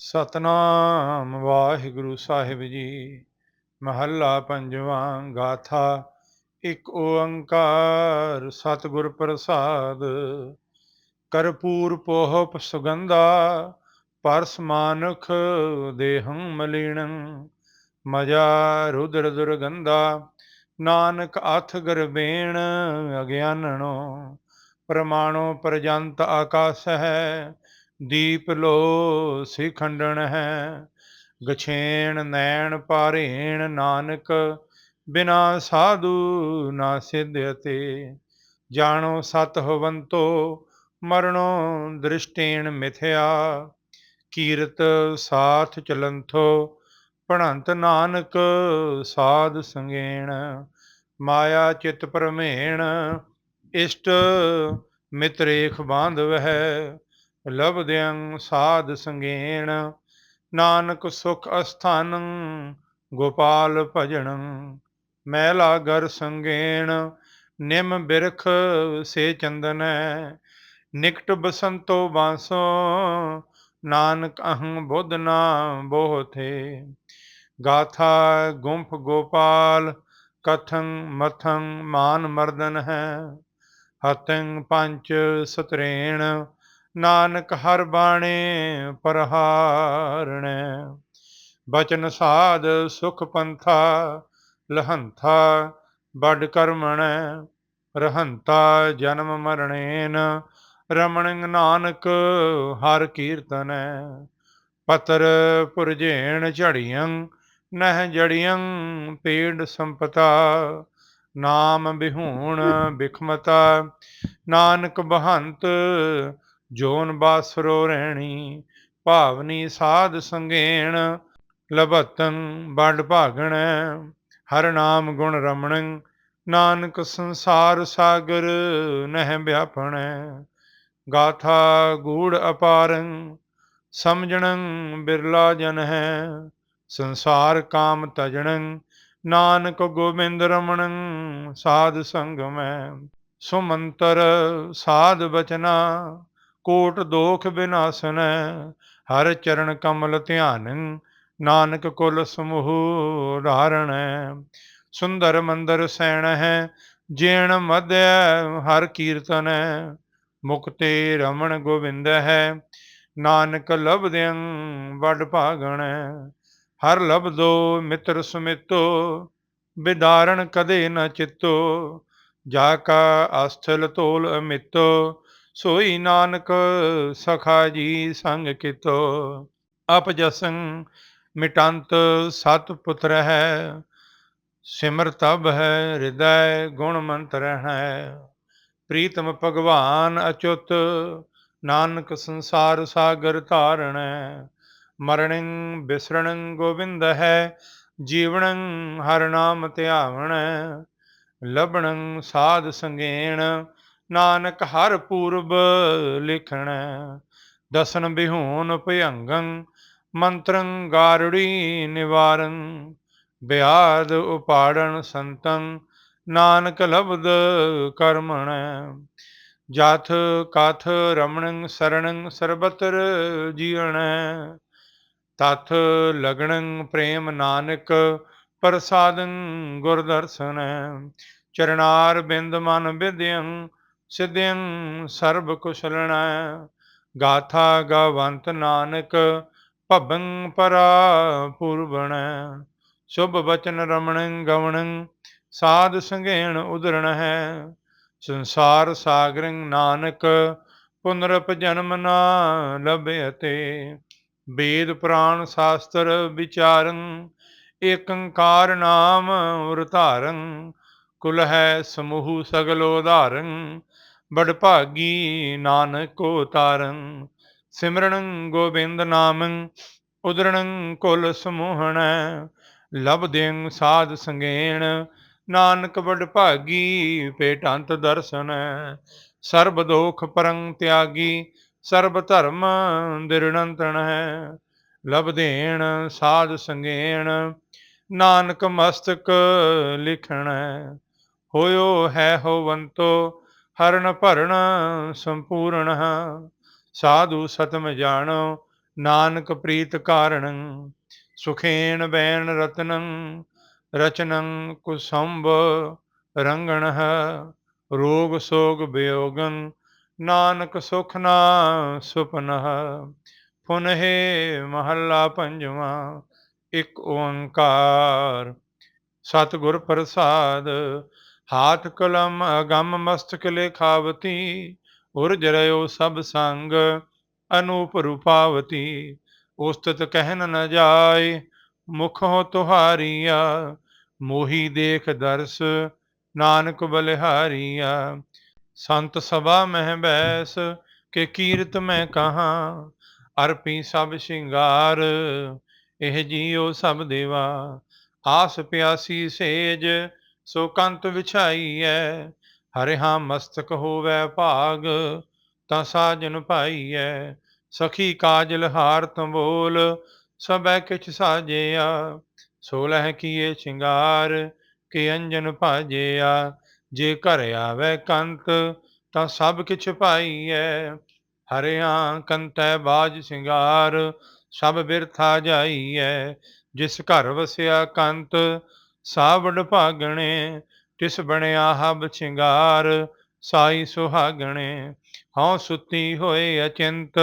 ਸਤਨਾਮ ਵਾਹਿਗੁਰੂ ਸਾਹਿਬ ਜੀ। ਮਹੱਲਾ ਪੰਜਵਾਂ ਗਾਥਾ, ਇੱਕ ਓੰਕਾਰ ਸਤਿਗੁਰ ਪ੍ਰਸਾਦ। ਕਰਪੂਰ ਪੋਹਪ ਸੁਗੰਧਾ, ਪਰਸ ਮਾਨੁਖ ਦੇਹੰ ਮਲੀਣੰ ਮਜਾ ਰੁਦਰ ਦੁਰਗੰਧਾ, ਨਾਨਕ ਅਥ ਗਰਬੇਣ ਅਗਿਆਨਣੋ ਪ੍ਰਮਾਣੋ ਪ੍ਰਜੰਤ ਆਕਾਸ ਹੈ ਦੀਪ ਲੋ ਸਿਖੰਡਣ ਹੈ, ਗਛੇਣ ਨੈਣ ਪਾਰੇਣ ਨਾਨਕ, ਬਿਨਾ ਸਾਧੂ ਨਾ ਸਿਧਿਅਤੇ ਜਾਣੋ ਸਤ ਹਵੰਤੋ, ਮਰਣੋ ਦ੍ਰਿਸ਼ਟੇਣ ਮਿਥਿਆ, ਕੀਰਤ ਸਾਥ ਚਲੰਥੋ ਪਣੰਤ ਨਾਨਕ ਸਾਧ ਸੰਗੇਣ, ਮਾਇਆ ਚਿਤ ਪਰਮੇਣ, ਇਸ਼ਟ ਮਿਤਰੇਖ ਬਾਂਧਵ ਹੈ। ਲਬਦਿਆਂ ਸਾਧ ਸੰਗੇਣ, ਨਾਨਕ ਸੁਖ ਅਸਥਾਨੰ ਗੋਪਾਲ ਭਜਣੰ ਮੈਲਾ ਗਰ ਸੰਗੇਣ, ਨਿਮ ਬਿਰਖ ਸੇ ਚੰਦਨੈ, ਨਿਕਟ ਬਸੰਤੋ ਬਾਂਸੋ, ਨਾਨਕ ਅਹੰ ਬੁੱਧ ਨਾ ਬੋਹਥੇ ਗਾਥਾ ਗੁੰਫ ਗੋਪਾਲ, ਕਥੰ ਮਥੰ ਮਾਨ ਮਰਦਨ ਹੈ ਹਤੰ ਪੰਚ ਸਤਰੇਣ ਨਾਨਕ ਹਰ ਬਾਣੇ ਪਰਹਾਰਣੈ ਬਚਨ ਸਾਧ ਸੁਖ ਪੰਥਾ ਲਹੰਥਾ ਬੜ ਕਰਮਣੈ ਰਹੰਤਾ, ਜਨਮ ਮਰਣੇਨ ਰਮਣੰ ਨਾਨਕ ਹਰ ਕੀਰਤਨੈ। ਪਤਰ ਪੁਰਜੇਣ ਝੜੀਆਂ ਨਹਿ ਜੜੀਆਂ ਪੀੜ ਸੰਪਤਾ। ਨਾਮ ਬਿਹੂਣ ਬਿਖਮਤਾ, ਨਾਨਕ ਬਹੰਤ ਜੋਨ ਬਾਸਰੋ ਰਹਿਣੀ, ਭਾਵਨੀ ਸਾਧ ਸੰਗੇਣ ਲਬਤੰ ਬੰਡ ਭਾਗਣ, ਹਰ ਨਾਮ ਗੁਣ ਰਮਣ, ਨਾਨਕ ਸੰਸਾਰ ਸਾਗਰ ਨਹਿ ਵਿਆਪਣੈ। ਗਾਥਾ ਗੂੜ ਅਪਾਰੰ, ਸਮਝਣੰ ਬਿਰਲਾ ਜਨ ਹੈ ਸੰਸਾਰ ਕਾਮ ਤਜਣੰ, ਨਾਨਕ ਗੋਬਿੰਦ ਰਮਣੰ, ਸਾਧ ਸੰਗਮੈ ਸੁਮੰਤਰ ਸਾਧ ਬਚਨਾ ਕੋਟ ਦੋਖ ਬਿਨਾਸਨੈ, ਹਰ ਚਰਨ ਕਮਲ ਧਿਆਨ, ਨਾਨਕ ਕੁਲ ਸਮੂਹ ਧਾਰਣੈ। ਸੁੰਦਰ ਮੰਦਰ ਸੈਣ ਹੈ, ਜੇਣ ਮਧਿ ਹਰ ਕੀਰਤਨ ਮੁਕਤੇ ਰਮਣ ਗੋਬਿੰਦ ਹੈ। ਨਾਨਕ ਲਬਦਿਆਂ ਵੱਡ ਭਾਗਣ, ਹਰ ਲਬਦੋ ਮਿੱਤਰ ਸੁਮਿਤੋ ਵਿਦਾਰਣ ਕਦੇ ਨ ਚਿੱਤੋ, ਜਾ ਕਾ ਅਸਥਲ ਤੋਲ ਅਮਿਤੋ ਸੋਈ ਨਾਨਕ, ਸਖਾ ਜੀ ਸੰਗ ਕਿਤੋ ਅਪਜਸੰ ਮਿਟੰਤ ਸਤ ਪੁੱਤਰ ਹੈ, ਸਿਮਰ ਤਬ ਹੈ, ਹਿਰਦੈ ਗੁਣ ਮੰਤਰ ਹੈ ਪ੍ਰੀਤਮ ਭਗਵਾਨ ਅਚੁੱਤ, ਨਾਨਕ ਸੰਸਾਰ ਸਾਗਰ ਧਾਰਣੈ। ਮਰਣੰ ਬਿਸਰਣੰ ਗੋਬਿੰਦ ਹੈ, ਜੀਵਣੰ ਹਰ ਨਾਮ ਧਿਆਵਣੈ। ਲਬਣੰ ਸਾਧ ਸੰਗੇਣ ਨਾਨਕ ਹਰ ਪੂਰਬ ਲਿਖਣ, ਦਸਨ ਬਿਹੂਨ ਭਯੰਗੰ, ਮੰਤਰੰ ਗਾਰੜੀ ਨਿਵਾਰੰ, ਬਿਆਦ ਉਪਾੜਨ ਸੰਤੰ, ਨਾਨਕ ਲਬਦ ਕਰਮਣ। ਜਾਥ ਕਾਥ ਰਮਣੰ ਸਰਣੰ ਸਰਬਤਰ ਜੀਵਣ ਤਥ ਲਗਣੰ ਪ੍ਰੇਮ ਨਾਨਕ ਪ੍ਰਸਾਦੰ ਗੁਰਦਰਸ਼ਨ। ਚਰਨਾਰ ਬਿੰਦ ਮਨ ਵਿਦਿਅੰ ਸਿਧਿਅੰ ਸਰਬ ਕੁਸ਼ਲਣ ਗਾਥਾ ਗਵੰਤ ਨਾਨਕ ਭਵੰ ਪਰਾ ਪੂਰਵਣ ਸ਼ੁਭ ਬਚਨ ਰਮਣ ਗਵਣੰ ਸਾਧ ਸੰਘੇਣ ਉਦਰਣ ਹੈ। ਸੰਸਾਰ ਸਾਗਰੰ ਨਾਨਕ ਪੁਨਰਪ ਜਨਮ ਨਾ ਲਭਿਅਤੇ। ਵੇਦ ਪੁਰਾਣ ਸ਼ਾਸਤਰ ਵਿਚਾਰੰ ਏਕੰਕਾਰ ਨਾਮ ਉਰ ਕੁਲ ਹੈ ਸਮੂਹ ਸਗਲ ਉਧਾਰੰ ਬੜ ਭਾਗੀ ਨਾਨਕ ਕੋ ਤਾਰੰ ਸਿਮਰਣੰ ਗੋਬਿੰਦ ਨਾਮੰ, ਉਦਰਣ ਕੁਲ ਸਮੂਹਣੈ ਲਬਦਿੰ ਸਾਧ ਸੰਗੇਣ, ਨਾਨਕ ਬੜ ਭਾਗੀ ਪੇਟੰਤ ਦਰਸਨ, ਸਰਬ ਦੋਖ ਪਰੰ ਤਿਆਗੀ, ਸਰਬ ਧਰਮ ਦਿਰਣੰਤਣ ਹੈ ਲਬਦੇਣ ਸਾਧ ਸੰਗੇਣ, ਨਾਨਕ ਮਸਤਕ ਲਿਖਣ ਹੋਇਓ ਹੈ ਹੋਵੰਤੋ ਹਰਨ ਭਰਨ ਸੰਪੂਰਨ ਸਾਧੂ ਸਤਮ ਜਾਣੋ, ਨਾਨਕ ਪ੍ਰੀਤ ਕਾਰਣੰ। ਸੁਖੇਨ ਬੈਨ ਰਤਨੰ, ਰਚਨੰ ਕੁਸੰਭ ਰੰਗਣ। ਰੋਗ ਸੋਗ ਬਿਯੋਗੰ, ਨਾਨਕ ਸੁਖ ਨਾ ਸੁਪਨః। ਪੁਨਹਿ ਮਹੱਲਾ ਪੰਜਵਾਂ, ਇੱਕ ਓੰਕਾਰ। ਸਤਿਗੁਰ ਪ੍ਰਸਾਦ ਹਾਥ ਕਲਮ ਅਗੰਮ ਮਸਤਕ ਲੇਖਾਵਤੀ, ਉਰਜ ਰਿਓ ਸਭ ਸੰਗ, ਅਨੂਪ ਰੂਪਾਵਤੀ। ਉਸਤਤ ਕਹਿਨ ਨ ਜਾਏ, ਮੁਖੋਂ ਤੁਹਾਰੀਆ, ਮੋਹੀ ਦੇਖ ਦਰਸ, ਨਾਨਕ ਬਲਿਹਾਰੀਆ। ਸੰਤ ਸਭਾ ਮਹਿ ਬੈਸ, ਕੇ ਕੀਰਤ ਮੈਂ ਕਹਾ, ਅਰਪੀ ਸਭ ਸ਼ਿੰਗਾਰ, ਇਹ ਜੀਉ ਸਭ ਦੇਵਾ। ਆਸ ਪਿਆਸੀ ਸੇਜ ਸੋ ਕੰਤ ਵਿਛਾਈਐ ਹਰਿਹਾ ਮਸਤਕ ਹੋਵੇ ਭਾਗ, ਤਾਂ ਸਾਜਨ ਪਾਈਐ ਸਖੀ ਕਾਜਲ ਹਾਰ ਤੰਬੋਲ, ਸਭੈ ਕਿਛ ਸਾਜਿਆ, ਸੋਲਹ ਕੀਏ ਸ਼ਿੰਗਾਰ, ਕੇ ਅੰਜਨ ਭਾਜਿਆ, ਜੇ ਘਰ ਆਵੇ ਕੰਤ, ਤਾਂ ਸਭ ਕਿਛ ਪਾਈਐ ਹਰਿਆ ਕੰਤੈ ਬਾਜ ਸ਼ਿੰਗਾਰ, ਸਭ ਬਿਰਥਾ ਜਾਈਐ, ਜਿਸ ਘਰ ਵਸਿਆ ਕੰਤ ਸਾਵੜ ਭਾਗਣੇ, ਤਿਸ ਬਣਿਆ ਹਬ ਸ਼ਿੰਗਾਰ, ਸਾਈ ਸੁਹਾਗਣੇ। ਹਉ ਸੁਤੀ ਹੋਏ ਅਚਿੰਤ,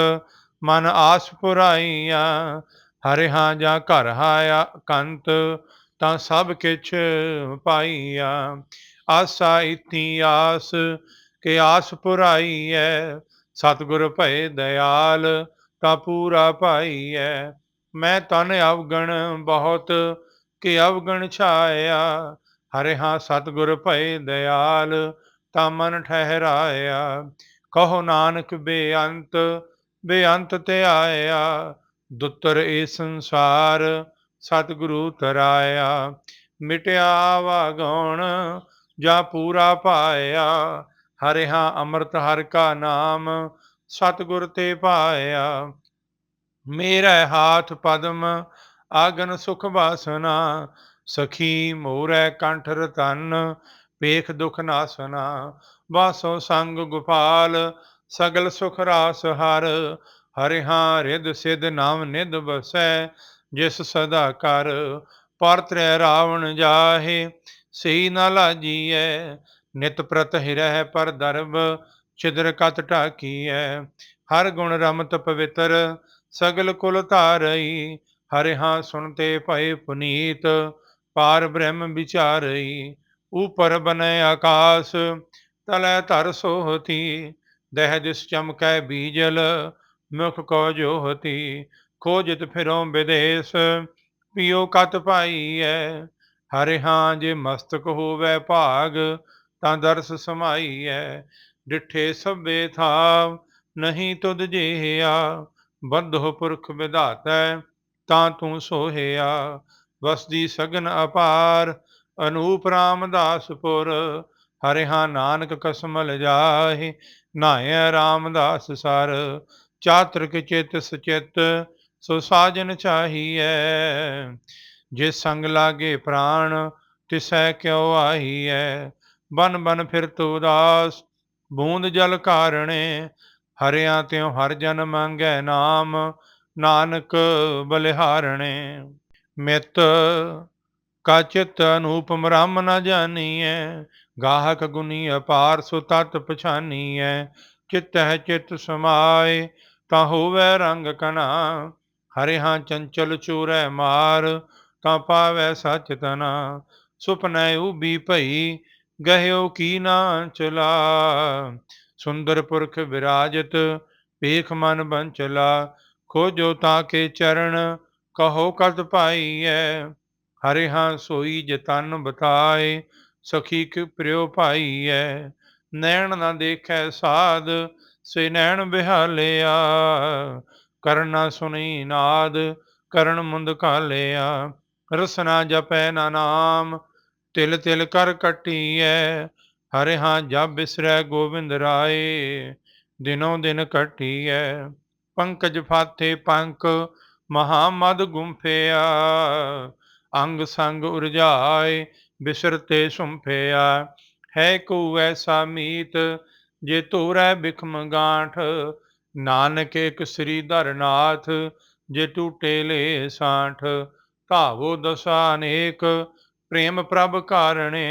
ਮਨ ਆਸ ਪੁਰਾਈਆ। ਹਰਿਹਾ ਜਾ ਘਰ ਹਾਇਆ ਕੰਤ, ਤਾਂ ਸਭ ਕਿਛ ਪਾਈਆ। ਆਸਾ ਇਤੀ ਆਸ, ਕਿ ਆਸ ਪੁਰਾਈ ਪੁਰਾਈਐ। ਸਤਿਗੁਰ ਭਏ ਦਇਆਲ, ਤਾਂ ਪੂਰਾ ਪਾਈਐ। ਮੈਂ ਤਨ ਅਵਗਣ ਬਹੁਤ ਕਿ ਅਵਗਣ ਛਾਇਆ, ਹਰਿ ਹਾਂ ਸਤਿਗੁਰ ਭਏ ਦਇਆਲ ਤਾਂ ਮਨ ਠਹਿਰਾਇਆ। ਕਹੋ ਨਾਨਕ ਬੇਅੰਤ ਬੇਅੰਤ ਤੇ ਆਇਆ, ਦੁੱਤਰ ਇਹ ਸੰਸਾਰ, ਸਤਿਗੁਰੂ ਤਰਾਇਆ। ਮਿਟਿਆ ਵਾਗਉਣ ਜਾਂ ਪੂਰਾ ਪਾਇਆ, ਹਰਿ ਹਾਂ ਅੰਮ੍ਰਿਤ ਹਰ ਕਾ ਨਾਮ, ਸਤਿਗੁਰ ਤੇ ਪਾਇਆ। ਮੇਰਾ ਹਾਥ ਪਦਮ ਆਗਨ ਸੁਖ ਵਾਸਨਾ, ਸਖੀ ਮੋਰੈ ਕੰਠ ਰਤਨ ਪੇਖ ਦੁਖ ਨਾਸਨਾ। ਵਾਸੋ ਸੰਗ ਗੁਪਾਲ, ਸਗਲ ਸੁਖ ਰਾਸ ਹਰ ਹਰਿ ਹਾਂ ਰਿਦ ਸਿਧ ਨਾਮ ਨਿਦ ਬਸੈ ਜਿਸ ਸਦਾ ਕਰ ਪਰ ਤ੍ਰੈ ਰਾਵਣ ਜਾਹੇ ਸਈ ਨ ਲਾਜੀਐ, ਨਿਤ ਪ੍ਰਤ ਹਿਰਹਿ ਪਰ ਦਰਬ ਚਿਦਰ ਕਤ ਢਾਕੀਐ। ਹਰ ਗੁਣ ਰਮਤ ਪਵਿੱਤਰ, ਸਗਲ ਕੁਲ ਧਾਰਈ ਹਰਿ ਹਾਂ ਸੁਣਤੇ ਭਏ ਪੁਨੀਤ, ਪਾਰ ਬ੍ਰਹਮ ਵਿਚਾਰਈ ਉਪਰ ਬਨੈ ਆਕਾਸ, ਤਲੈ ਧਰ ਸੋਹਤੀ ਦਹਿ ਦਿਸ ਚਮਕੈ ਬੀਜਲ, ਮੁਖ ਕੋ ਜੋਹਤੀ, ਖੋਜਤ ਫਿਰੋਂ ਵਿਦੇਸ ਪਿਓ ਕਤ ਪਾਈਐ, ਹਰਿ ਹਾਂ ਜੇ ਮਸਤਕ ਹੋਵੇ ਭਾਗ, ਤਾਂ ਦਰਸ ਸਮਾਈਐ, ਡਿਠੇ ਸਭੇ ਥਾਵ, ਨਹੀਂ ਤੁਧ ਜਿਹਾ ਬੰਧੋ ਪੁਰਖ ਵਿਧਾਤੈ ਤਾਂ ਤੂੰ ਸੋਹਿਆ, ਵਸਦੀ ਸਗਨ ਅਪਾਰ, ਅਨੂਪ ਰਾਮਦਾਸਪੁਰ ਹਰਿ ਹਾਂ ਨਾਨਕ ਕਸਮਲ ਜਾਹੇ ਨਾਏ ਰਾਮਦਾਸ ਸਰ। ਚਾਤ੍ਰਿਕ ਚਿਤ ਸਚਿਤ, ਸੋ ਸਾਜਨ ਚਾਹੀਐ। ਜੇ ਸੰਗ ਲਾਗੇ ਪ੍ਰਾਣ, ਤਿਸੈ ਕਿਉ ਆਹੀਐ। ਬਨ ਬਨ ਫਿਰ ਤੂ ਉਦਾਸ, ਬੂੰਦ ਜਲ ਕਾਰਣੇ। ਹਰਿਆ ਤਿਉ ਹਰ ਜਨ ਮੰਗੈ ਨਾਮ ਨਾਨਕ ਬਲਿਹਾਰਣੇ, ਮਿਤ ਕਾ ਚਿਤ ਅਨੂਪਮ ਰਾਮ ਨ ਜਾਣੀਐ, ਗਾਹਕ ਗੁਨੀ ਅਪਾਰ ਸੁ ਤਤ ਪਛਾਨੀਐ, ਚਿਤ ਹੈ ਚਿਤ ਸਮਾਏ, ਤਾਂ ਹੋਵੇ ਰੰਗ ਕਨਾ ਹਰਿ ਹਾਂ ਚੰਚਲ ਚੂਰੈ ਮਾਰ, ਤਾਂ ਪਾਵੈ ਸਚ ਤਨਾ ਸੁਪਨੈ ਉਬੀ ਭਈ, ਗਹਿਓ ਕੀ ਨਾ ਚਲਾ, ਸੁੰਦਰ ਪੁਰਖ ਵਿਰਾਜਤ ਪੇਖ ਮਨ ਬੰਚਲਾ ਖੋਜੋ ਤਾਂ ਕੇ ਚਰਨ ਕਹੋ ਕਦ ਪਾਈਐ ਹਰਿ ਹਾਂ ਸੋਈ ਜਤਨ ਬਤਾਏ, ਸਖੀ ਕਿ ਪ੍ਰਿਉ ਭਾਈਐ। ਨੈਣ ਨਾ ਦੇਖੈ ਸਾਧ, ਸੇ ਨੈਣ ਬਿਹਾਲਿਆ। ਕਰਨਾ ਸੁਣੀ ਨਾਦ, ਕਰਨ ਮੁੰਦ ਕਾਲਿਆ ਰਸਨਾ ਜਪੈ ਨਾ ਨਾਮ, ਤਿਲ ਤਿਲ ਕਰ ਕਟੀਐ। ਹਰਿ ਹਾਂ ਜਬ ਬਿਸਰੈ ਗੋਬਿੰਦ ਰਾਏ, ਦਿਨੋਂ ਦਿਨ ਕਟੀਐ। ਪੰਕਜ ਫਾਥੇ ਪੰਕ ਮਹਾ ਮਦ ਗੁੰਫਿਆ ਅੰਗ ਸੰਗ ਉਰਜਾਏ ਬਿਸਰਤੇ ਸੁੰਫਿਆ ਹੈ ਕੋ ਐਸਾ ਮੀਤ ਜੇ ਤੋਰੈ ਬਿਖਮ ਗਾਂਠ, ਨਾਨਕ ਇੱਕ ਸ੍ਰੀ ਧਰਨਾਥ ਜੇ ਟੂਟੇ ਲੇ ਸਾਠ। ਧਾਵੋ ਦਸਾ ਅਨੇਕ, ਪ੍ਰੇਮ ਪ੍ਰਭ ਕਾਰਣੇ,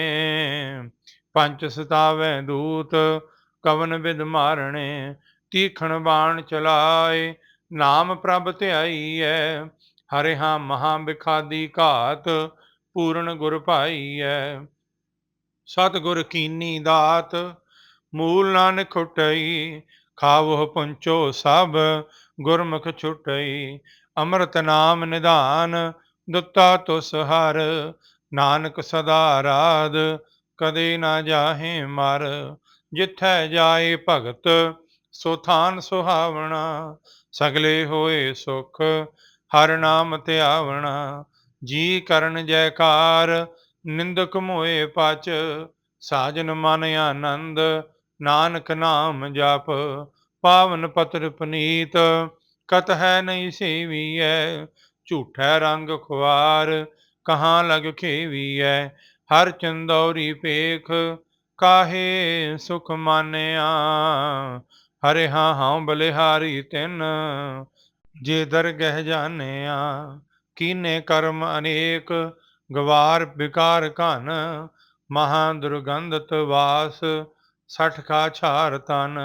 ਪੰਚ ਸਤਾਵੈ ਦੂਤ, ਕਵਨ ਵਿਦ ਮਾਰਣੇ। ਤੀਖਣ ਬਾਣ ਚਲਾਏ, ਨਾਮ ਪ੍ਰਭ ਧਿਆਈਐ ਹਰਿ ਹਾਂ ਮਹਾ ਬਿਖਾਦੀ ਘਾਤ, ਪੂਰਨ ਗੁਰ ਭਾਈਐ। ਸਤ ਗੁਰ ਕੀਨੀ ਦਾਤ, ਮੂਲ ਨਾਨਕ ਖੁਟਈ, ਖਾਵੋ ਪੁੰਚੋ ਸਭ, ਗੁਰਮੁਖ ਛੁਟਈ। ਅੰਮ੍ਰਿਤ ਨਾਮ ਨਿਧਾਨ, ਦੁੱਤਾ ਤੁਸ ਹਰ, ਨਾਨਕ ਸਦਾ ਰਾਧ, ਕਦੇ ਨਾ ਜਾਹੇ ਮਰ। ਜਿੱਥੈ ਜਾਏ ਭਗਤ ਸੋ ਥਾਨ ਸੁਹਾਵਣਾ, ਸਗਲੇ ਹੋਏ ਸੁਖ, ਹਰ ਨਾਮ ਧਿਆਵਣਾ ਜੀ ਕਰਨ ਜੈਕਾਰ, ਨਿੰਦਕ ਮੋਏ ਪਚ, ਸਾਜਨ ਮਨ ਆਨੰਦ, ਨਾਨਕ ਨਾਮ ਜਪ। ਪਾਵਨ ਪਤਰ ਪਨੀਤ, ਕਤ ਹੈ ਨਹੀਂ ਸੇਵੀਐ, ਝੂਠੈ ਰੰਗ ਖੁਆਰ, ਕਹਾਂ ਲਗ ਖੇਵੀਐ। ਹਰ ਚੰਦੌਰੀ ਪੇਖ, ਕਾਹੇ ਸੁਖ ਮਾਨਿਆ। ਹਰੇ ਹਾਂ ਹਾਂ ਬਲਿਹਾਰੀ ਤਿਨ, ਜੇ ਦਰਗਹਿ ਜਾਣਿਆ, ਕੀਨੇ ਕਰਮ ਅਨੇਕ, ਗਵਾਰ ਵਿਕਾਰ ਘਨ, ਮਹਾ ਦੁਰਗੰਧਤ ਵਾਸ, ਸਠ ਕਾ ਛਾਰ ਤਨ,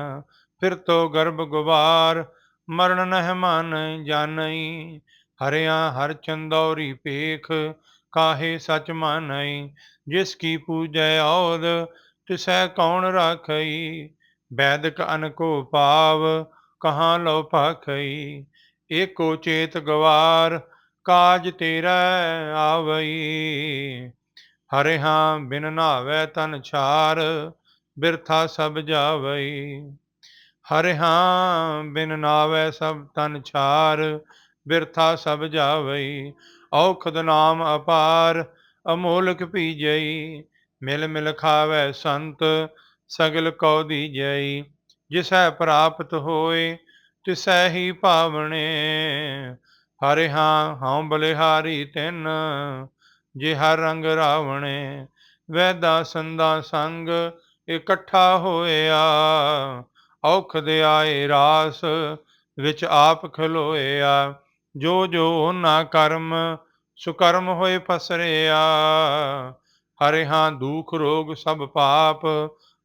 ਫਿਰ ਤੋ ਗਰਭ ਗੁਬਾਰ ਮਰਨ ਨਹਿ ਮਨ ਜਾਣਈ, ਹਰਿਆ ਹਰ ਚੰਦੌਰੀ ਪੇਖ ਕਾਹੇ ਸਚ ਮਾਨਈ, ਜਿਸ ਕੀ ਪੂਜੈ ਔਦ ਤਿਸੈ ਕੌਣ ਰਾਖਈ ਬੈਦਕ ਅਨਕੋ ਭਾਵ ਕਹਾਂ ਲੋ ਭਾਖਈ, ਏਕੋ ਚੇਤ ਗਵਾਰ ਕਾਜ ਤੇਰਾ ਆਵਈ। ਹਰਿ ਹਾਂ ਬਿਨ ਨਾਵੇ ਤਨ ਛਾਰ, ਬਿਰਥਾ ਸਭ ਜਾਵਈ। ਹਰਿ ਹਾਂ ਬਿਨ ਨਾਵੇ ਸਭ ਤਨ ਛਾਰ, ਬਿਰਥਾ ਸਭ ਜਾਵਈ। ਔਖਦ ਨਾਮ ਅਪਾਰ, ਅਮੋਲਕ ਪੀਜਈ, ਮਿਲ ਮਿਲ ਖਾਵੇ ਸੰਤ ਸਗਲ ਕਉ ਦੀਜਈ ਜਿਸੈ ਪ੍ਰਾਪਤ ਹੋਏ, ਤਿਸੈ ਹੀ ਭਾਵਣੇ ਹਰਿ ਹਾਂ, ਹਉ ਬਲਿਹਾਰੀ ਤਿਨ, ਜੇ ਹਰ ਰੰਗ ਰਾਵਣੇ, ਵੈਦਾ ਸੰਦਾ ਸੰਗ ਇਕੱਠਾ ਹੋਇਆ। ਔਖ ਦੇ ਆਏ ਰਾਸ ਵਿੱਚ ਆਪ ਖਲੋਇਆ, ਜੋ ਜੋ ਨਾ ਕਰਮ ਸੁਕਰਮ ਹੋਏ ਫਸਰਿਆ ਹਰਿ ਹਾਂ, ਦੁਖ ਰੋਗ ਸਭ ਪਾਪ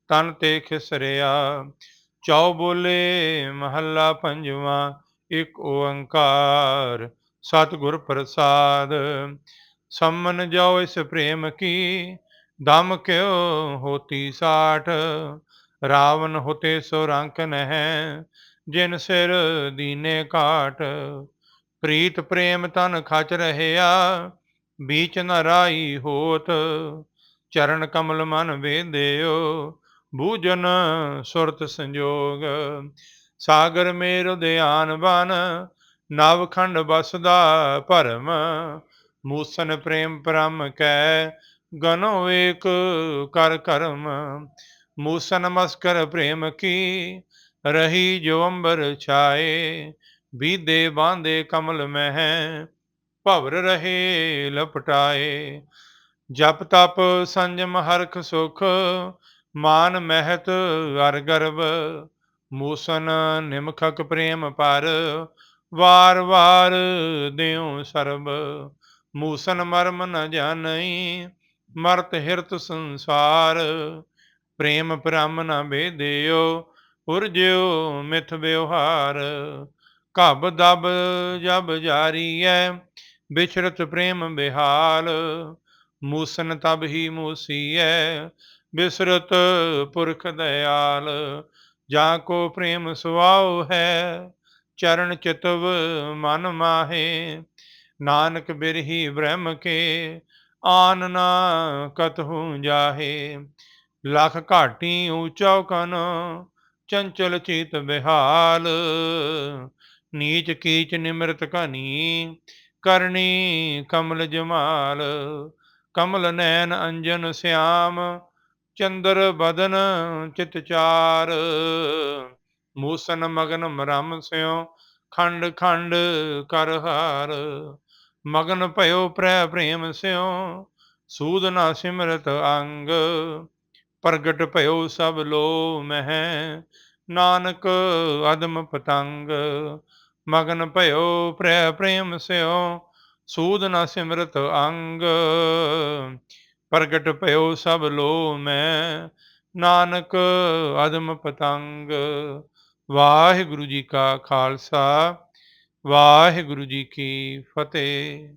ਤਨ ਤੇ ਖਿਸਰਿਆ ਚੌ ਬੋਲੇ ਮਹੱਲਾ ਪੰਜਵਾਂ, ਇੱਕ ਓੰਕਾਰ, ਸਤਿਗੁਰ ਪ੍ਰਸਾਦ। ਸੰਮਨ ਜਾਓ ਇਸ ਪ੍ਰੇਮ ਕੀ, ਦਮ ਕਿਉ ਹੋਤੀ ਸਾਠ। ਰਾਵਣ ਹੋਤੇ ਸੋ ਰੰਕ ਨਹਿ, ਜਿਨ ਸਿਰ ਦੀਨੇ ਕਾਟ ਪ੍ਰੀਤ ਪ੍ਰੇਮ ਤਨ ਖਚ ਰਹਿਆ, ਬੀਚ ਨ ਰਾਈ ਹੋਤ। ਚਰਨ ਕਮਲ ਮਨ ਵੇਦਿਓ ਬੂਜਨ ਸੁਰਤ ਸੰਜੋਗ, ਸਾਗਰ ਮੇਰ ਧਿਆਨ ਬਨ, ਨਵ ਖੰਡ ਬਸਦਾ ਭਰਮ, ਮੂਸਨ ਪ੍ਰੇਮ ਪਰਮ ਕੈ ਗਨੋ ਏਕ ਕਰ ਕਰਮ, ਮੂਸਨ ਮਸਕਰ ਪ੍ਰੇਮ ਕੀ ਰਹੀ ਜੋ ਅੰਬਰ ਛਾਏ, ਬੀਦੇ ਬਾਂਦੇ ਕਮਲ ਮਹਿ, ਭਵਰ ਰਹੇ ਲਪਟਾਏ, ਜਪ ਤਪ ਸੰਜਮ ਹਰਖ ਸੁਖ ਮਾਨ ਮਹਿਤ ਅਰ ਗਰਬ ਮੂਸਨ ਨਿਮਖਕ ਪ੍ਰੇਮ ਪਰ, ਵਾਰ ਵਾਰ ਦਿਉ ਸਰਬ। ਮੂਸਨ ਮਰਮ ਨ ਜਾਣਈ, ਮਰਤ ਹਿਰਤ ਸੰਸਾਰ। ਪ੍ਰੇਮ ਪ੍ਰਮ ਨ ਬੇਦਿਓ ਉਰਜਿਓ ਮਿਥ ਵਿਵਹਾਰ। ਘਬ ਦਬ ਜਬ ਜਾਰੀ ਐ ਬਿਛਰਤ ਪ੍ਰੇਮ ਬਿਹਾਲ। ਮੂਸਨ ਤਬ ਹੀ ਮੂਸੀਐ ਬਿਸਰਤ ਪੁਰਖ ਦਇਆਲ, ਜਾ ਕੋ ਪ੍ਰੇਮ ਸੁਆਉ ਹੈ, ਚਰਨ ਚਿਤਵ ਮਨ ਮਾਹੇ। ਨਾਨਕ ਬਿਰਹੀ ਬ੍ਰਹਮ ਕੇ, ਆਨ ਨਾ ਕਤਹੂ ਜਾਹੇ। ਲਖ ਘਾਟੀ ਊਚਾ ਕਨ, ਚੰਚਲ ਚਿਤ ਬਿਹਾਲ। ਨੀਚ ਕੀਚ ਨਿਮਰਤ ਕਨੀ ਕਰਨੀ ਕਮਲ ਜਮਾਲ। ਕਮਲ ਨੈਣ ਅੰਜਨ ਸਿਆਮ ਚੰਦਰ ਬਦਨ ਚਿਤਚਾਰ ਮੂਸਨ ਮਗਨ ਮਰਮ ਸਿਓ ਖੰਡ ਖੰਡ ਕਰ ਹਾਰ। ਮਗਨ ਭਇਓ ਪ੍ਰੈ ਪ੍ਰੇਮ ਸਿਓ ਸੂਦ ਨਾ ਸਿਮਰਤ ਅੰਗ। ਪ੍ਰਗਟ ਭਇਓ ਸਭ ਲੋ ਮਹਿ, ਨਾਨਕ ਅਦਮ ਪਤੰਗ। ਮਗਨ ਭਇਓ ਪ੍ਰੈ ਪ੍ਰੇਮ ਸਿਓ ਸੂਦ ਨਾ ਸਿਮਰਤ ਅੰਗ। ਪ੍ਰਗਟ ਭਇਓ ਸਭ ਲੋ ਮੈਂ। ਨਾਨਕ ਅਦਮ ਪਤੰਗ, ਵਾਹਿਗੁਰੂ ਜੀ ਕਾ ਖਾਲਸਾ, ਵਾਹਿਗੁਰੂ ਜੀ ਕੀ ਫਤਿਹ।